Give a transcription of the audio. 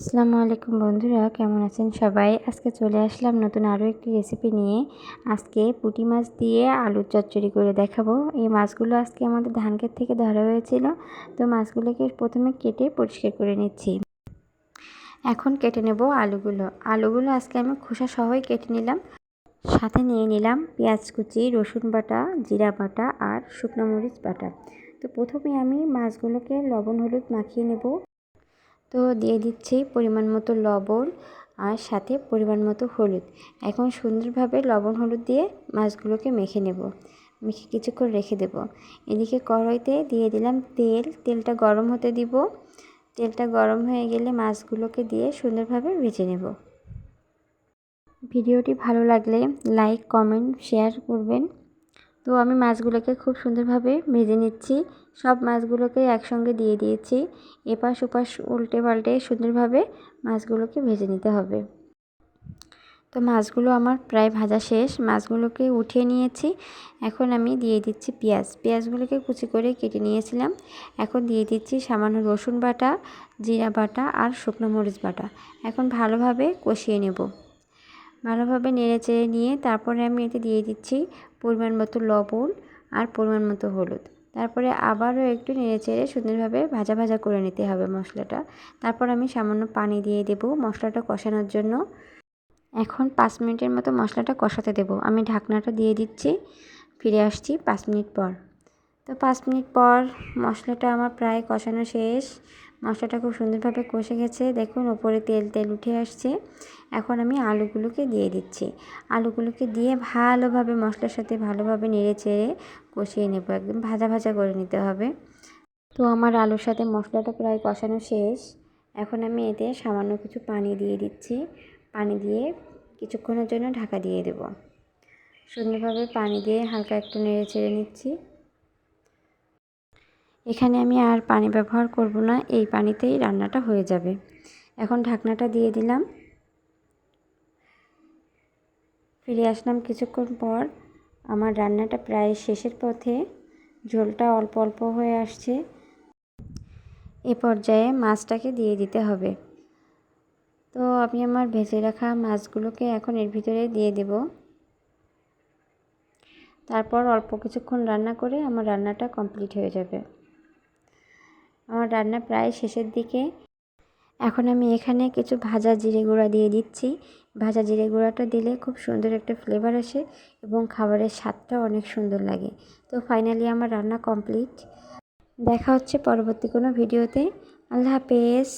আসসালামু আলাইকুম বন্ধুরা, কেমন আছেন সবাই? আজকে চলে আসলাম নতুন আরও একটি রেসিপি নিয়ে। আজকে পুঁটি মাছ দিয়ে আলুর চচ্চড়ি করে দেখাবো। এই মাছগুলো আজকে আমাদের ধানক্ষেত থেকে ধরা হয়েছিল, তো মাছগুলোকে প্রথমে কেটে পরিষ্কার করে নিচ্ছি। এখন কেটে নেব আলুগুলো। আলুগুলো আজকে আমি খোসা সহই কেটে নিলাম। সাথে নিয়ে নিলাম পেঁয়াজ কুচি, রসুন বাটা, জিরা বাটা আর শুকনো মরিচ বাটা। তো প্রথমে আমি মাছগুলোকে লবণ, হলুদ মাখিয়ে নেব। তো দিয়ে দিচ্ছি পরিমাণ মতো লবণ আর সাথে পরিমাণ মতো হলুদ। এখন সুন্দরভাবে লবণ হলুদ দিয়ে মাছগুলোকে মেখে নেব। মেখে কিছুক্ষণ রেখে দেব। এদিকে কড়াইতে দিয়ে দিলাম তেল। তেলটা গরম হতে দিব। তেলটা গরম হয়ে গেলে মাছগুলোকে দিয়ে সুন্দরভাবে ভেজে নেব। ভিডিওটি ভালো লাগলে লাইক, কমেন্ট, শেয়ার করবেন। তো আমি মাছগুলোকে খুব সুন্দরভাবে ভেজে নিচ্ছি। সব মাছগুলোকে একসঙ্গে দিয়ে দিয়েছি। এপাশ ওপাশ উল্টে পাল্টে সুন্দরভাবে মাছগুলোকে ভেজে নিতে হবে। তো মাছগুলো আমার প্রায় ভাজা শেষ। মাছগুলোকে উঠিয়ে নিয়েছি। এখন আমি দিয়ে দিচ্ছি পেঁয়াজ। পেঁয়াজগুলোকে কুচি করে কেটে নিয়েছিলাম। এখন দিয়ে দিচ্ছি সামান্য রসুন বাটা, জিরা বাটা আর শুকনো মরিচ বাটা। এখন ভালোভাবে কষিয়ে নেব। ভালোভাবে নেড়ে চেড়ে নিয়ে তারপরে আমি এতে দিয়ে দিচ্ছি পরিমাণ মতো লবণ আর পরিমাণ মতো হলুদ। তারপরে আবারও একটু নেড়ে চেড়ে সুন্দরভাবে ভাজা ভাজা করে নিতে হবে মশলাটা। তারপর আমি সামান্য পানি দিয়ে দেব মশলাটা কষানোর জন্য। এখন পাঁচ মিনিটের মতো মশলাটা কষাতে দেব। আমি ঢাকনাটা দিয়ে দিচ্ছি, ফিরে আসছি পাঁচ মিনিট পর। তো পাঁচ মিনিট পর মশলাটা আমার প্রায় কষানো শেষ। মশলাটা খুব সুন্দরভাবে কষে গেছে। দেখুন ওপরে তেল তেল উঠে আসছে। এখন আমি আলুগুলোকে দিয়ে দিচ্ছি। আলুগুলোকে দিয়ে ভালোভাবে, মশলার সাথে ভালোভাবে নেড়ে চেড়ে কষিয়ে নেব। একদম ভাজা ভাজা করে নিতে হবে। তো আমার আলুর সাথে মশলাটা প্রায় কষানো শেষ। এখন আমি এতে সামান্য কিছু পানি দিয়ে দিচ্ছি। পানি দিয়ে কিছুক্ষণের জন্য ঢাকা দিয়ে দেব। সুন্দরভাবে পানি দিয়ে হালকা একটু নেড়ে চেড়ে নিচ্ছি। এখানে আমি আর পানি ব্যবহার করব না, এই পানিতেই রান্নাটা হয়ে যাবে। এখন ঢাকনাটা দিয়ে দিলাম। ফিরে আসলাম কিছুক্ষণ পর। আমার রান্নাটা প্রায় শেষের পথে। ঝোলটা অল্প অল্প হয়ে আসছে। এ পর্যায়ে মাছটাকে দিয়ে দিতে হবে। তো আমি আমার ভেজে রাখা মাছগুলোকে এখন এর ভিতরে দিয়ে দেব। তারপর অল্প কিছুক্ষণ রান্না করে আমার রান্নাটা কমপ্লিট হয়ে যাবে। আমার রান্না প্রায় শেষের দিকে। এখন আমি এখানে কিছু ভাজা জিরে গুঁড়া দিয়ে দিচ্ছি। ভাজা জিরে গুঁড়াটা দিলে খুব সুন্দর একটা ফ্লেভার আসে এবং খাবারের স্বাদটা অনেক সুন্দর লাগে। তো ফাইনালি আমার রান্না কমপ্লিট দেখা হচ্ছে পরবর্তী কোনো ভিডিওতে আল্লাহ হাফেজ।